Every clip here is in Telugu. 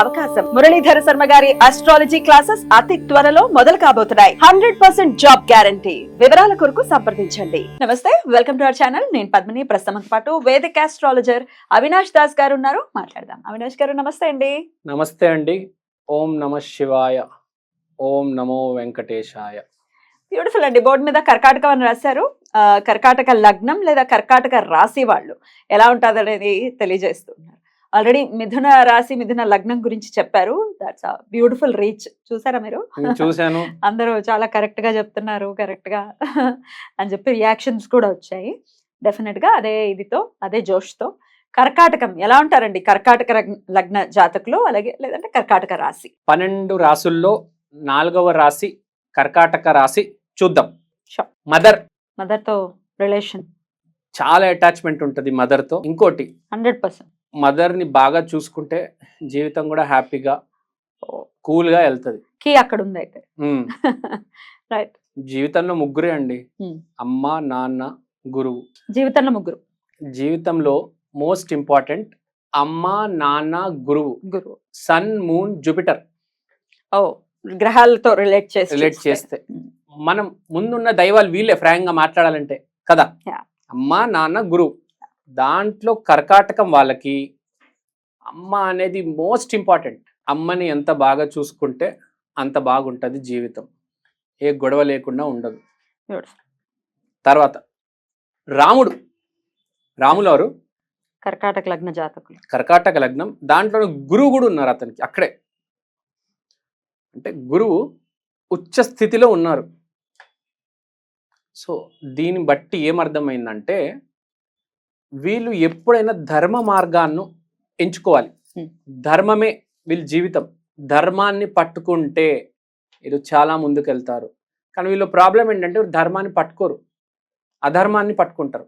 అవకాశం. మురళీధర శర్మ గారి అస్ట్రాలజీ క్లాసెస్ అతి త్వరలో మొదలు కాబోతున్నాయి. హండ్రెడ్ పర్సెంట్ జాబ్ గ్యారంటీ వివరాల కొరకు సంప్రదించండి. నమస్తే వెల్కమ్ టు అవర్ ఛానల్ నేను పద్మిని ప్రస్తుతం పాటు వేదిక ఆస్ట్రాలజర్ అవినాష్ దాస్ గారు ఉన్నారు. మాట్లాడదాం. అవినాష్ గారు నమస్తే అండి. నమస్తే అండి. ఓం నమ శివాయ. ఓం నమో వెంకటేశాయ. బ్యూటిఫుల్ అండి. బోర్డు మీద కర్కాటకం అని రాశారు. కర్కాటక లగ్నం లేదా కర్కాటక రాశి వాళ్ళు ఎలా ఉంటుంది అనేది తెలియజేస్తున్నారు. ఆల్రెడీ మిథున రాశి మిథున లగ్నం గురించి చెప్పారు. దట్స్ బ్యూటిఫుల్ రీచ్ చూసారా మీరు? చూశాను. అందరూ చాలా కరెక్ట్గా చెప్తున్నారు కరెక్ట్గా అని చెప్పి రియాక్షన్స్ కూడా వచ్చాయి. డెఫినెట్గా అదే ఇదితో అదే జోష్తో. కర్కాటకం ఎలా ఉంటారండి? కర్కాటక లగ్న జాతకులు అలాగే లేదంటే కర్కాటక రాశి? పన్నెండు రాసుల్లో నాలుగవ రాశి కర్కాటక రాశి చూద్దాం. మదర్ మదర్తో రిలేషన్ చాలా అటాచ్మెంట్ ఉంటుంది మదర్తో. ఇంకోటి. హండ్రెడ్ పర్సెంట్ మదర్ని బాగా చూసుకుంటే జీవితం కూడా హ్యాపీగా కూల్గా వెళ్తది. కీ అక్కడ ఉంది అయితే. రైట్ జీవితంలో ముగ్గురే అండి. అమ్మ నాన్న గురువు. జీవితంలో ముగ్గురు. జీవితంలో మోస్ట్ ఇంపార్టెంట్ అమ్మ నాన్న గురువు. గురువు. Sun moon Jupiter. ఓ గ్రహాలతో రిలేట్ చేసి రిలేట్ చూస్తే. మనం ముందున్న దైవాలు వీళ్ళే ఫ్రాంక్గా మాట్లాడాలంటే కదా. అమ్మ నాన్న గురువు. దాంట్లో కర్కాటకం వాళ్ళకి అమ్మ అనేది మోస్ట్ ఇంపార్టెంట్. అమ్మని ఎంత బాగా చూసుకుంటే అంత బాగుంటది జీవితం. ఏ గొడవ లేకుండా ఉండదు. తర్వాత రాముడు. రాములు ఎవరు? కర్కాటక లగ్న జాతకులు. కర్కాటక లగ్నం. దాంట్లో గురువు కూడా ఉన్నారు అతనికి అక్కడే. అంటే గురువు ఉచ్చ స్థితిలో ఉన్నారు. సో దీన్ని బట్టి ఏమర్థమైందంటే వీళ్ళు ఎప్పుడైనా ధర్మ మార్గాన్ని ఎంచుకోవాలి. ధర్మమే వీళ్ళ జీవితం. ధర్మాన్ని పట్టుకుంటే వీళ్ళు చాలా ముందుకెళ్తారు. కానీ వీళ్ళ ప్రాబ్లం ఏంటంటే ధర్మాన్ని పట్టుకోరు. అధర్మాన్ని పట్టుకుంటారు.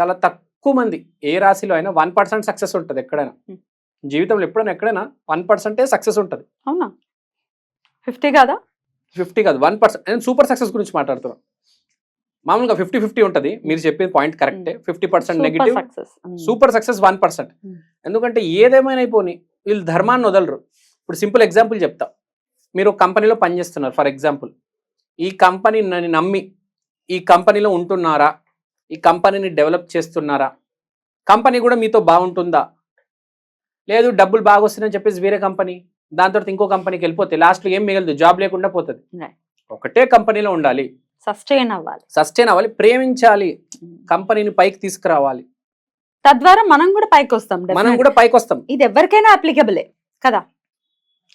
చాలా తక్కువ మంది ఏ రాశిలో అయినా వన్ పర్సెంట్ సక్సెస్ ఉంటుంది ఎక్కడైనా. జీవితంలో ఎప్పుడైనా ఎక్కడైనా వన్ పర్సెంటే సక్సెస్ ఉంటుంది. అవునా? ఫిఫ్టీ కాదా? ఫిఫ్టీ కాదు. One percent. నేను సూపర్ సక్సెస్ గురించి మాట్లాడుతున్నాను మామూలుగా ఫిఫ్టీ ఫిఫ్టీ ఉంటుంది. మీరు చెప్పేది పాయింట్ కరెక్టే fifty percent negative success super success one percent. ఎందుకంటే ఏదేమైనా అయిపోని వీళ్ళు ధర్మాన్ని వదలరు. ఇప్పుడు సింపుల్ ఎగ్జాంపుల్ చెప్తా. మీరు ఒక కంపెనీలో పనిచేస్తున్నారు ఫర్ ఎగ్జాంపుల్ ఈ కంపెనీ నన్ను నమ్మి ఈ కంపెనీలో ఉంటున్నారా? ఈ కంపెనీని డెవలప్ చేస్తున్నారా? కంపెనీ కూడా మీతో బాగుంటుందా? లేదు డబ్బులు బాగా వస్తున్నాయని చెప్పేసి వేరే కంపెనీ దాని తర్వాత ఇంకో కంపెనీకి వెళ్ళిపోతే లాస్ట్లో ఏం మిగలదు జాబ్ లేకుండా పోతుంది. ఒకటే కంపెనీలో ఉండాలి. సస్టైన్ అవ్వాలి. సస్టైన్ అవ్వాలి ప్రేమించాలి కంపెనీని పైకి తీసుకురావాలి. తద్వారా మనం కూడా పైకి వస్తాం మనం. కూడా పైకి వస్తాం ఇది ఎవరికైనా అప్లికబులే కదా?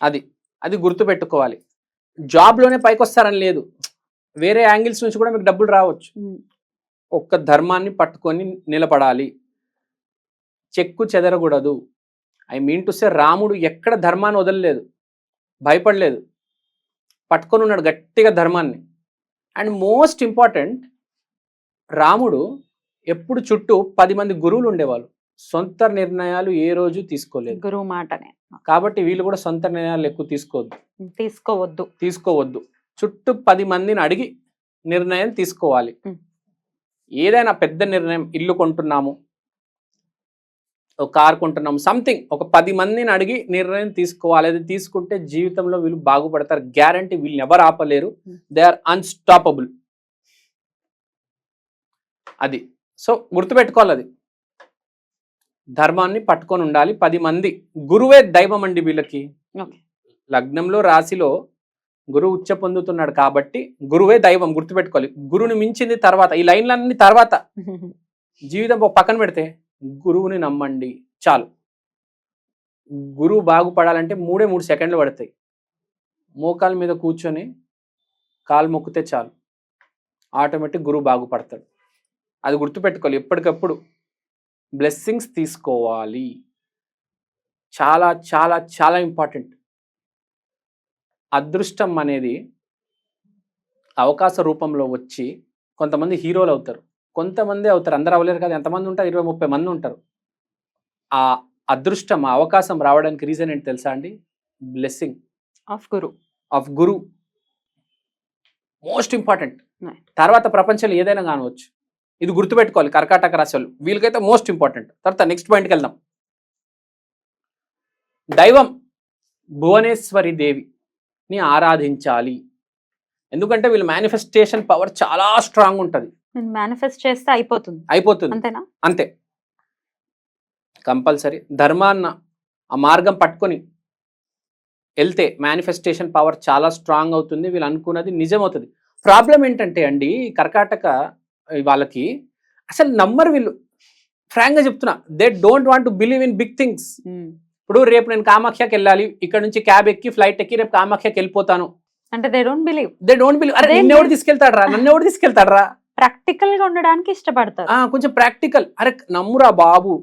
అది అది గుర్తుపెట్టుకోవాలి. జాబ్లోనే పైకి వస్తారని లేదు. వేరే యాంగిల్స్ నుంచి కూడా మీకు డబ్బులు రావచ్చు. ఒక్క ధర్మాన్ని పట్టుకొని నిలబడాలి. చెక్కు చెదరకూడదు. ఐ మీన్ టు సే రాముడు ఎక్కడ ధర్మాన్ని వదలలేదు. భయపడలేదు. పట్టుకొని ఉన్నాడు గట్టిగా ధర్మాన్ని. అండ్ మోస్ట్ ఇంపార్టెంట్ రాముడు ఎప్పుడు చుట్టూ పది మంది గురువులు ఉండేవాళ్ళు. సొంత నిర్ణయాలు ఏ రోజు తీసుకోలేదు. గురువు మాటనే. కాబట్టి వీళ్ళు కూడా సొంత నిర్ణయాలు ఎక్కువ తీసుకోవద్దు. తీసుకోవద్దు. తీసుకోవద్దు. చుట్టూ పది మందిని అడిగి నిర్ణయం తీసుకోవాలి. ఏదైనా పెద్ద నిర్ణయం ఇల్లు కొంటున్నాము. ఒక కార్ కొంటున్నాము సంథింగ్ ఒక పది మందిని అడిగి నిర్ణయం తీసుకోవాలి. అది తీసుకుంటే జీవితంలో వీళ్ళు బాగుపడతారు. గ్యారంటీ వీళ్ళని ఎవరు ఆపలేరు. దే ఆర్ అన్స్టాపబుల్ అది. సో గుర్తుపెట్టుకోవాలి అది. ధర్మాన్ని పట్టుకొని ఉండాలి. పది మంది. గురువే దైవం అండి వీళ్ళకి. లగ్నంలో రాశిలో గురువు ఉచ్చ పొందుతున్నాడు కాబట్టి గురువే దైవం. గుర్తుపెట్టుకోవాలి. గురువుని మించింది తర్వాత ఈ లైన్లన్నీ తర్వాత. జీవితం ఒక పక్కన పెడితే గురువుని నమ్మండి. చాలు. గురువు బాగుపడాలంటే మూడే మూడు సెకండ్లు పడతాయి. మోకాల మీద కూర్చొని కాలు మొక్కితే చాలు. ఆటోమేటిక్ గురువు బాగుపడతాడు. అది గుర్తుపెట్టుకోవాలి. ఎప్పటికప్పుడు బ్లెస్సింగ్స్ తీసుకోవాలి. చాలా చాలా చాలా ఇంపార్టెంట్. అదృష్టం అనేది అవకాశ రూపంలో వచ్చి కొంతమంది హీరోలు అవుతారు. కొంతమంది అవుతారు. అందరూ అవ్వలేరు కదా. ఎంతమంది ఉంటారు? ఇరవై ముప్పై మంది ఉంటారు. ఆ అదృష్టం ఆ అవకాశం రావడానికి రీజన్ ఏంటి తెలుసా అండి? Blessing. Of guru. Of guru. Most important. తర్వాత ప్రపంచంలో ఏదైనా కానవచ్చు. ఇది గుర్తుపెట్టుకోవాలి. కర్కాటక రాశి వాళ్ళు వీళ్ళకైతే మోస్ట్ ఇంపార్టెంట్. తర్వాత నెక్స్ట్ పాయింట్కి వెళ్దాం. దైవం భువనేశ్వరి దేవిని ఆరాధించాలి. ఎందుకంటే వీళ్ళ మేనిఫెస్టేషన్ పవర్ చాలా స్ట్రాంగ్ ఉంటుంది. మేనిఫెస్ట్ చేస్తే అయిపోతుంది. అయిపోతుంది. అంతేనా? అంతే. కంపల్సరీ. ధర్మాన్న ఆ మార్గం పట్టుకొని వెళ్తే మేనిఫెస్టేషన్ పవర్ చాలా స్ట్రాంగ్ అవుతుంది. వీళ్ళు అనుకున్నది నిజం అవుతుంది ప్రాబ్లం ఏంటంటే అండి కర్కాటక వాళ్ళకి అసలు నమ్మరు వీళ్ళు. ఫ్రాంక్గా చెప్తున్నా they don't want to believe in big things ఇప్పుడు రేపు నేను కామాఖ్యకి వెళ్ళాలి ఇక్కడ నుంచి క్యాబ్ ఎక్కి ఫ్లైట్ ఎక్కి రేపు కామాఖ్యకి వెళ్ళిపోతాను. అంటే they don't believe they don't believe అరే అదేంటి? నిన్ను ఎవడు తీసుకెళ్తాడరా? నన్ను ఎవడు తీసుకెళ్తాడరా? ప్రాక్టికల్గా ఉండడానికి ఇష్టపడతారు. కొంచెం ప్రాక్టికల్ అరే నమ్మురా బాబు.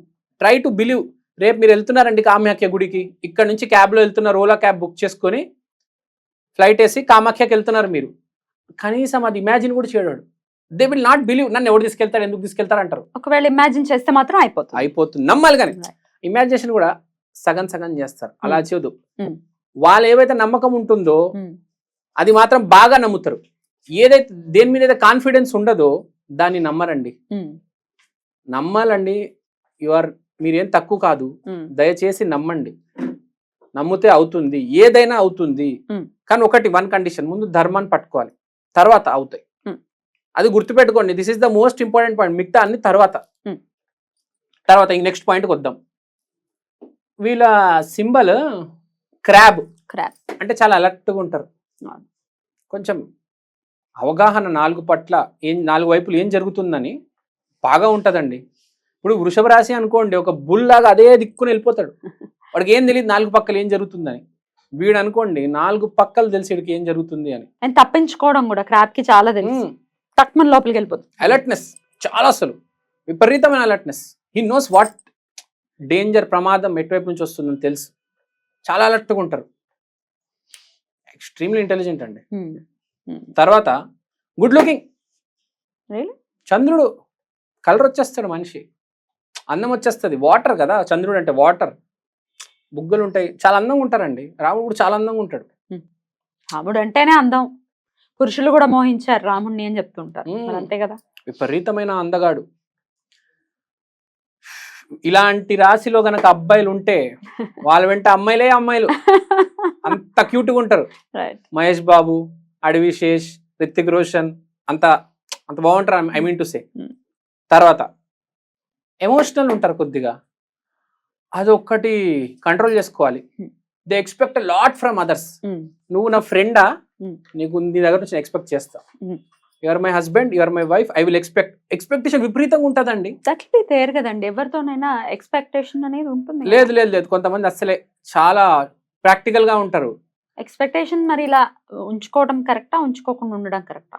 ట్రై టు బిలీవ్ రేపు మీరు వెళ్తున్నారండి కామాఖ్య గుడికి. ఇక్కడ నుంచి క్యాబ్లో వెళ్తున్నారు ఓలా క్యాబ్ బుక్ చేసుకొని ఫ్లైట్ వేసి కామాఖ్యకి వెళ్తున్నారు మీరు. కనీసం అది ఇమాజిన్ కూడా చేయడాడు దే విల్ నాట్ బిలీవ్ నన్ను ఎవడు తీసుకెళ్తాడు? ఎందుకు తీసుకెళ్తారు? అంటారు. ఒకవేళ ఇమాజిన్ చేస్తే మాత్రం అయిపోతుంది. అయిపోతుంది. నమ్మాలి కానీ. ఇమాజినేషన్ కూడా సగం సగం చేస్తారు. అలా Hmm. చేయదు Hmm. వాళ్ళు ఏవైతే నమ్మకం ఉంటుందో ఉమ్. అది మాత్రం బాగా నమ్ముతారు. ఏదైతే దేని మీద అయితే కాన్ఫిడెన్స్ ఉండదో దాన్ని నమ్మరండి. నమ్మాలండి యువర్ మీరేం తక్కువ కాదు. దయచేసి నమ్మండి నమ్మితే అవుతుంది ఏదైనా అవుతుంది. కానీ ఒకటి వన్ కండిషన్ ముందు ధర్మాన్ని పట్టుకోవాలి తర్వాత అవుతాయి. అది గుర్తుపెట్టుకోండి this is the most important point మిగతా అన్ని తర్వాత. తర్వాత ఇంక నెక్స్ట్ పాయింట్కి వద్దాం వీళ్ళ సింబల్ క్రాబ్ Crab. అంటే చాలా అలర్ట్గా ఉంటారు. కొంచెం అవగాహన నాలుగు పట్ల ఏం నాలుగు వైపులు ఏం జరుగుతుందని బాగా ఉంటుందండి. ఇప్పుడు వృషభ రాశి అనుకోండి ఒక బుల్ లాగా అదే దిక్కుని వెళ్ళిపోతాడు. వాడికి ఏం తెలియదు నాలుగు పక్కలు ఏం జరుగుతుందని. వీడు అనుకోండి నాలుగు పక్కలు తెలిసి వీడికి ఏం జరుగుతుంది అని. అండ్ తప్పించుకోవడం కూడా క్రాప్కి చాలా తెలుసు. తక్కువ లోపలికి వెళ్ళిపోతుంది. అలర్ట్నెస్ చాలా అసలు. విపరీతమైన alertness he knows what danger ప్రమాదం ఎటువైపు నుంచి వస్తుందని తెలుసు. చాలా అలర్ట్గా ఉంటారు. ఎక్స్ట్రీమ్లీ ఇంటెలిజెంట్ అండి. తర్వాత గుడ్ లుకింగ్? చంద్రుడు కలర్ వచ్చేస్తాడు మనిషి. అందం వచ్చేస్తుంది. వాటర్ కదా చంద్రుడు అంటే వాటర్ బుగ్గలు ఉంటాయి. చాలా అందంగా ఉంటారండి. రాముడు చాలా అందంగా ఉంటాడు. రాముడు అంటేనే అందం. పురుషులు కూడా మోహించారు రాముడిని అని చెప్తుంటారు. మరి అంతే కదా. విపరీతమైన అందగాడు. ఇలాంటి రాశిలో గనక అబ్బాయిలు ఉంటే వాళ్ళ వెంట అమ్మాయిలే అమ్మాయిలు. అంత క్యూట్గా ఉంటారు. మహేష్ బాబు అడవి శేష్ రితిక్ రోషన్ అంత అంత బాగుంటారు I mean to say. Hmm. తర్వాత ఎమోషనల్ ఉంటారు కొద్దిగా. అదొక్కటి కంట్రోల్ చేసుకోవాలి. They expect lot from others నువ్వు నా ఫ్రెండా? Hmm. నీకు నీ దగ్గర నుంచి ఎక్స్పెక్ట్ చేస్తా. Your my husband your my wife I will expect expectation విపరీతంగా ఉంటుందండి. బి తేరు కదండి. ఎవరితోనైనా ఎక్స్పెక్టేషన్ అనేది ఉంటుంది లేదు లేదు లేదు. కొంతమంది అసలే చాలా ప్రాక్టికల్గా ఉంటారు. ఎక్స్పెక్టేషన్ మరి ఇలా ఉంచుకోవడం కరెక్టా? ఉంచుకోకుండా ఉండడం కరెక్టా?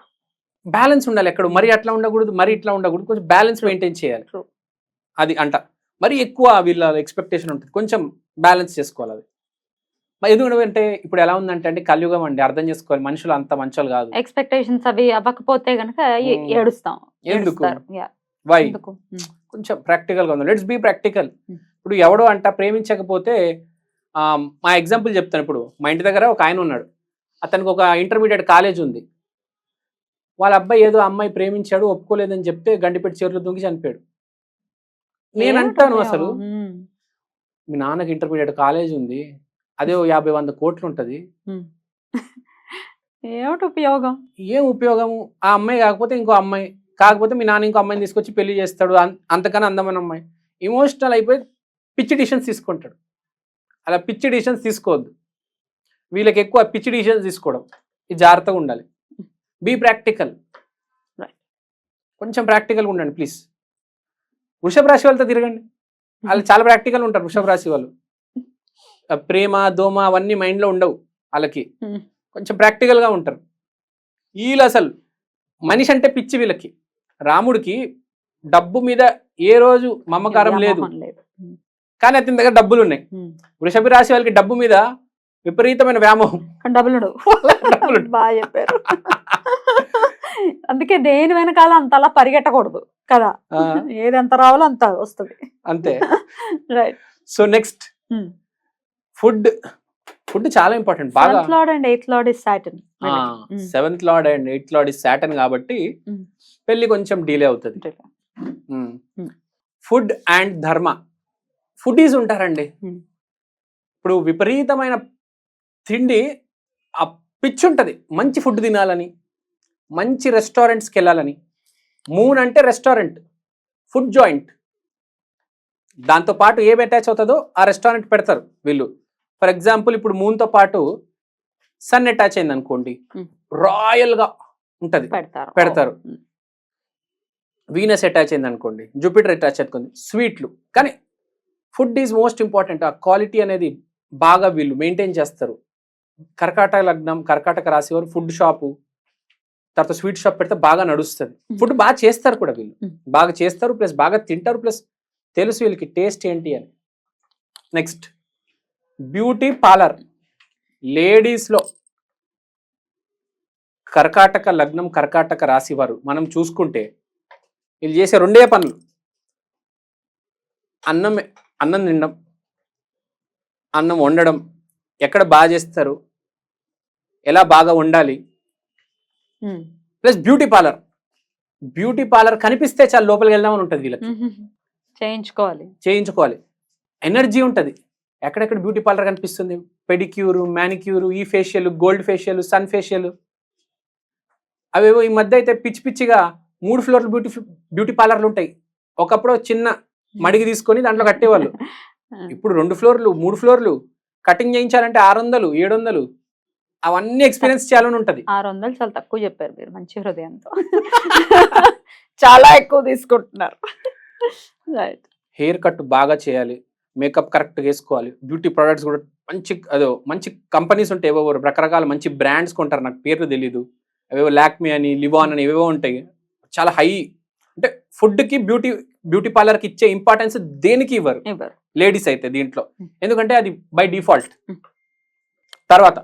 బ్యాలెన్స్ ఉండాలి ఎక్కడ. మరి అట్లా ఉండకూడదు మరి ఇట్లా ఉండకూడదు. కొంచెం బ్యాలెన్స్ మెయింటైన్ చేయాలి. అది అంట. మరి ఎక్కువ వీళ్ళ ఎక్స్పెక్టేషన్ ఉంటుంది. కొంచెం బ్యాలెన్స్ చేసుకోవాలి అది. మరి ఎందుకంటే ఇప్పుడు ఎలా ఉందంటే అంటే కలియుగం అండి. అర్థం చేసుకోవాలి. మనుషులు అంత మంచోళ్ళు కాదు. ఎక్స్పెక్టేషన్స్ అవి అవ్వకపోతే గనక Hmm. ఏడుస్తాం. ఎందుకు. Why Hmm. కొంచెం ప్రాక్టికల్గా ఉంది. Let's be practical. ఇప్పుడు ఎవడో అంట ప్రేమించకపోతే మా ఎగ్జాంపుల్ చెప్తాను ఇప్పుడు. మా ఇంటి దగ్గర ఒక ఆయన ఉన్నాడు. అతనికి ఒక ఇంటర్మీడియట్ కాలేజ్ ఉంది. వాళ్ళ అబ్బాయి ఏదో అమ్మాయి ప్రేమించాడు ఒప్పుకోలేదని చెప్తే గండిపెట్టి చెరువులో దొంగి చనిపోయాడు. నేను అంటాను అసలు. మీ నాన్నకి ఇంటర్మీడియట్ కాలేజ్ ఉంది. అదే యాభై వంద కోట్లు ఉంటుంది. ఏమిటి ఉపయోగం? ఏం ఉపయోగము ఆ అమ్మాయి కాకపోతే ఇంకో అమ్మాయి. కాకపోతే మీ నాన్న ఇంకో అమ్మాయిని తీసుకొచ్చి పెళ్ళి చేస్తాడు. అంతకన్నా అందమైన అమ్మాయి. ఇమోషనల్ అయిపోయి పిచ్చి డిసిషన్స్ తీసుకుంటాడు. అలా పిచ్చి డిసిషన్స్ తీసుకోవద్దు. వీళ్ళకి ఎక్కువ పిచ్చి డిసిషన్స్ తీసుకోవడం. ఇది జాగ్రత్తగా ఉండాలి. Be practical. కొంచెం ప్రాక్టికల్గా ఉండండి ప్లీజ్ వృషభ రాశి వాళ్ళతో తిరగండి. వాళ్ళు చాలా ప్రాక్టికల్ ఉంటారు వృషభ రాశి వాళ్ళు. ప్రేమ దోమ అవన్నీ మైండ్లో ఉండవు వాళ్ళకి. Hmm. కొంచెం ప్రాక్టికల్గా ఉంటారు. వీళ్ళు అసలు మనిషి అంటే పిచ్చి వీళ్ళకి. రాముడికి డబ్బు మీద ఏ రోజు మమకారం లేదు. కానీ అతని దగ్గర డబ్బులు ఉన్నాయి. వృషభ రాశి వాళ్ళకి డబ్బు మీద విపరీతమైన వ్యామోహం. డబ్బులు. బాగా చెప్పారు. అందుకే దేని వెనకాల అంతలా పరిగెట్టకూడదు కదా. ఏది ఎంత రావాలో అంత వస్తుంది. అంతే. Right so next food. Food చాలా ఇంపార్టెంట్. బాగా lord and eighth lord is Saturn seventh lord and eighth lord is Saturn కాబట్టి. పెళ్ళి కొంచెం డిలే అవుతుంది. ఫుడ్ అండ్ ధర్మ. ఫుడీస్ ఉంటారండి. ఇప్పుడు విపరీతమైన తిండి ఆ పిచ్చి ఉంటుంది మంచి ఫుడ్ తినాలని మంచి రెస్టారెంట్స్కి వెళ్ళాలని మూన్ అంటే రెస్టారెంట్ ఫుడ్ జాయింట్. దాంతో పాటు ఏం అటాచ్ అవుతుందో ఆ రెస్టారెంట్ పెడతారు వీళ్ళు. ఫర్ ఎగ్జాంపుల్ ఇప్పుడు మూన్తో పాటు సన్ అటాచ్ అయింది అనుకోండి. రాయల్గా ఉంటుంది. పెడతారు. వీనస్ అటాచ్ అయింది అనుకోండి జూపిటర్ అటాచ్ అనుకోండి స్వీట్లు. కానీ ఫుడ్ ఈజ్ మోస్ట్ ఇంపార్టెంట్. ఆ క్వాలిటీ అనేది బాగా వీళ్ళు మెయింటైన్ చేస్తారు. కర్కాటక లగ్నం కర్కాటక రాశి వారు ఫుడ్ షాపు తర్వాత స్వీట్ షాప్ పెడితే బాగా నడుస్తుంది. ఫుడ్ బాగా చేస్తారు కూడా వీళ్ళు. బాగా చేస్తారు ప్లస్ బాగా తింటారు ప్లస్ తెలుసు వీళ్ళకి టేస్ట్ ఏంటి అని. Next beauty parlour. లేడీస్లో కర్కాటక లగ్నం కర్కాటక రాశి వారు మనం చూసుకుంటే వీళ్ళు చేసే రెండే పనులు. అన్నం అన్నం తినడం అన్నం వండడం ఎక్కడ బాగా చేస్తారు? ఎలా బాగా వండాలి? Plus beauty parlour. Beauty parlour కనిపిస్తే చాలా లోపలికి వెళ్దామని ఉంటుంది వీళ్ళకి. చేయించుకోవాలి. చేయించుకోవాలి. ఎనర్జీ ఉంటుంది. ఎక్కడెక్కడ బ్యూటీ పార్లర్ కనిపిస్తుంది? పెడిక్యూర్ మ్యానిక్యూర్ ఈ facial gold facial sun facial. అవేవో ఈ మధ్య అయితే పిచ్చి పిచ్చిగా మూడు ఫ్లోర్లు బ్యూటీ బ్యూటీ పార్లర్లు ఉంటాయి. ఒకప్పుడు చిన్న మడిగి తీసుకొని దాంట్లో కట్టేవాళ్ళు. ఇప్పుడు రెండు ఫ్లోర్లు మూడు ఫ్లోర్లు కటింగ్ చేయించాలంటే ఆరు వందలు ఏడు వందలు అవన్నీ ఎక్స్పీరియన్స్ చేయాలని ఉంటుంది. ఆరు వందలు చాలా తక్కువ చెప్పారు మీరు మంచి హృదయంతో. చాలా ఎక్కువ తీసుకుంటున్నారు. హెయిర్ కట్ బాగా చేయాలి మేకప్ కరెక్ట్ వేసుకోవాలి బ్యూటీ ప్రొడక్ట్స్ కూడా మంచి అదో మంచి కంపెనీస్ ఉంటాయి ఏవో రకరకాల మంచి బ్రాండ్స్ కొంటారు నాకు పేర్లు తెలీదు. అవేవో లాక్మీ అని లివాన్ అని ఏవేవో ఉంటాయి. చాలా హై అంటే ఫుడ్కి బ్యూటీ బ్యూటీ పార్లర్కి ఇచ్చే ఇంపార్టెన్స్ దేనికి ఇవ్వరు? లేడీస్ అయితే దీంట్లో. ఎందుకంటే అది బై డిఫాల్ట్. తర్వాత.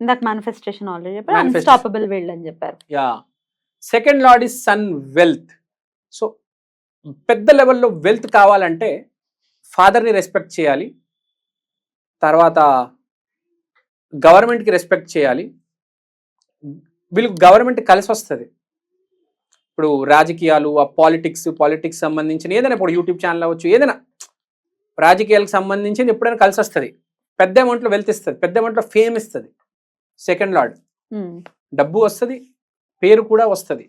ఇందాక మేనిఫెస్టేషన్ ఆల్రెడీ చెప్పారు. Manifestation. అన్స్టాపబుల్ వీళ్ళు అని చెప్పారు. Yeah. Second lord is sun wealth so పెద్ద లెవెల్లో వెల్త్ కావాలంటే ఫాదర్ని రెస్పెక్ట్ చేయాలి. తర్వాత గవర్నమెంట్కి రెస్పెక్ట్ చేయాలి. వీళ్ళకి గవర్నమెంట్ కలిసి వస్తుంది. ఇప్పుడు రాజకీయాలు ఆ పాలిటిక్స్ పాలిటిక్స్ సంబంధించిన ఏదైనా ఇప్పుడు యూట్యూబ్ ఛానల్ అవ్వచ్చు ఏదైనా రాజకీయాలకు సంబంధించింది ఎప్పుడైనా కలిసి వస్తుంది పెద్ద అమౌంట్లో వెల్త్ ఇస్తుంది. పెద్ద అమౌంట్లో ఫేమ్ ఇస్తుంది. సెకండ్ లార్డ్ డబ్బు వస్తుంది పేరు కూడా వస్తుంది.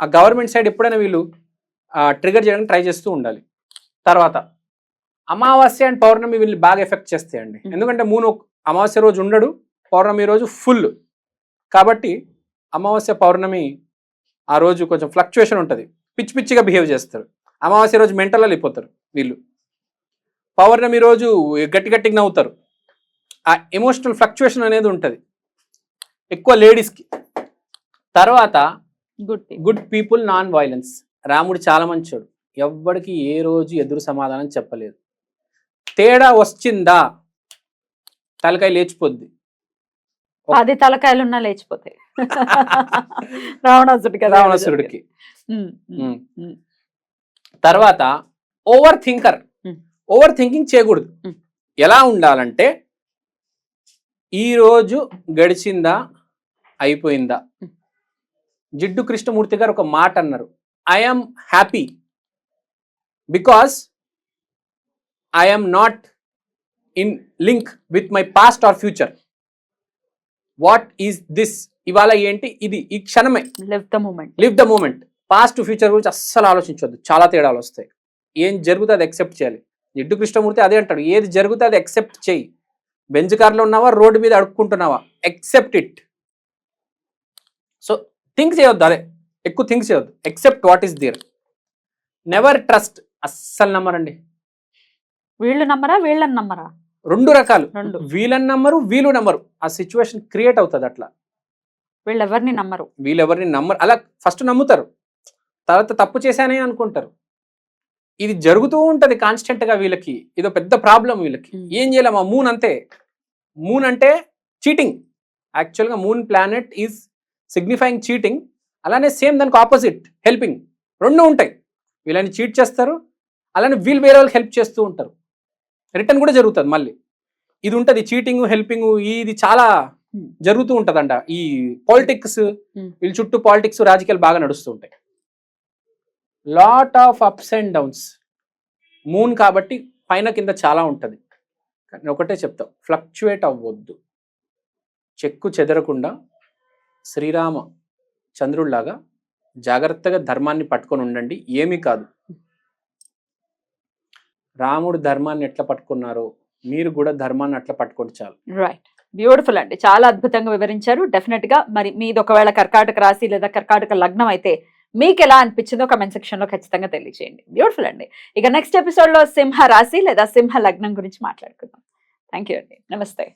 ఆ గవర్నమెంట్ సైడ్ ఎప్పుడైనా వీళ్ళు ట్రిగర్ చేయడానికి ట్రై చేస్తూ ఉండాలి. తర్వాత అమావాస్య అండ్ పౌర్ణమి వీళ్ళు బాగా ఎఫెక్ట్ చేస్తాయండి. Mm. ఎందుకంటే మూను అమావాస్య రోజు ఉండడు పౌర్ణమి రోజు ఫుల్ కాబట్టి అమావాస్య పౌర్ణమి ఆ రోజు కొంచెం ఫ్లక్చుయేషన్ ఉంటుంది. పిచ్చి పిచ్చిగా బిహేవ్ చేస్తారు. అమావాస్య రోజు మెంటల్ వెళ్ళిపోతారు వీళ్ళు. పౌర్ణమి రోజు గట్టి గట్టిగా నవ్వుతారు. ఆ ఎమోషనల్ ఫ్లక్చుయేషన్ అనేది ఉంటుంది. ఎక్కువ లేడీస్కి తర్వాత good good people non violence రాముడు చాలా మంచోడు. ఎవ్వడికి ఏ రోజు ఎదురు సమాధానం చెప్పలేదు. తేడా వచ్చిందా? తలకాయ లేచిపోద్ది. పది తలకాయలు ఉన్నా లేచిపోతాయి రావణాసుడి కదా రావణాసురుడికి ఉమ్, ఉమ్, ఉమ్. ఉమ్. తర్వాత ఓవర్ థింకర్. ఓవర్ థింకింగ్ చేయకూడదు. ఎలా ఉండాలంటే ఈ రోజు గడిచిందా అయిపోయిందా. జిడ్డు కృష్ణమూర్తి గారు ఒక మాట అన్నారు I'm happy because I'm not in link with my past or future what is this? ఇవాళ ఏంటి? ఇది ఈ క్షణమే. Live the moment live the moment past future గురించి అస్సలు ఆలోచించవద్దు చాలా తేడాలు వస్తాయి. ఏం జరుగుతుంది అది ఎక్సెప్ట్ చేయాలి. జిడ్డు కృష్ణమూర్తి అదే అంటాడు. ఏది జరుగుతుంది అది ఎక్సెప్ట్ చేయి. బెంచ్ కార్లో ఉన్నావా? రోడ్డు మీద అడుక్కుంటున్నావా? ఎక్సెప్ట్ ఇట్ సో థింక్ చేయొద్దు అదే. ఎక్కువ థింక్ చేయొద్దు. Except what is there never trust అస్సలు నమ్మరండి. వీళ్ళు నమ్మరా? వీళ్ళని నమ్మరా? రెండు రకాలు. రెండు. వీళ్ళని నమ్మరు వీళ్ళు నమ్మరు. ఆ సిచ్యువేషన్ క్రియేట్ అవుతుంది అట్లా. వీళ్ళు ఎవరిని నమ్మరు? వీళ్ళు ఎవరిని నమ్మరు. అలా ఫస్ట్ నమ్ముతారు. తర్వాత తప్పు చేశానే అనుకుంటారు. ఇది జరుగుతూ ఉంటది కాన్స్టెంట్గా వీళ్ళకి. ఇదో పెద్ద ప్రాబ్లం వీళ్ళకి. ఏం చేయలేము ఆ మూన్ అంతే. మూన్ అంటే cheating actually moon planet is signifying cheating అలానే సేమ్ దానికి ఆపోజిట్ హెల్పింగ్ రెండు ఉంటాయి. వీళ్ళని చీట్ చేస్తారు. అలానే వీళ్ళు వేరే వాళ్ళకి హెల్ప్ చేస్తూ ఉంటారు. రిటర్న్ కూడా జరుగుతుంది మళ్ళీ. ఇది ఉంటుంది చీటింగ్ హెల్పింగ్ ఇది చాలా. జరుగుతూ ఉంటదంట. ఈ పాలిటిక్స్. వీళ్ళ చుట్టూ పాలిటిక్స్ రాజకీయాలు బాగా నడుస్తూ ఉంటాయి lot of ups and downs. Moon కాబట్టి పైన కింద చాలా ఉంటుంది. కానీ ఒకటే చెప్తాం ఫ్లక్చువేట్ అవ్వద్దు. చెక్కు చెదరకుండా శ్రీరామ చంద్రుడిలాగా జాగ్రత్తగా ధర్మాన్ని పట్టుకొని ఉండండి. ఏమీ కాదు. రాముడు ధర్మాన్ని ఎట్లా పట్టుకున్నారో మీరు కూడా ధర్మాన్ని అట్లా పట్టుకోండి చాలు. రైట్ బ్యూటిఫుల్ అండి. చాలా అద్భుతంగా వివరించారు. డెఫినెట్గా మరి మీది ఒకవేళ కర్కాటక రాశి లేదా కర్కాటక లగ్నం అయితే మీకు ఎలా అనిపించిందో కమెంట్ సెక్షన్లో ఖచ్చితంగా తెలియజేయండి బ్యూటిఫుల్ అండి. ఇక నెక్స్ట్ ఎపిసోడ్లో సింహ రాశి లేదా సింహ లగ్నం గురించి మాట్లాడుకుందాం. థ్యాంక్ యూ అండి. నమస్తే.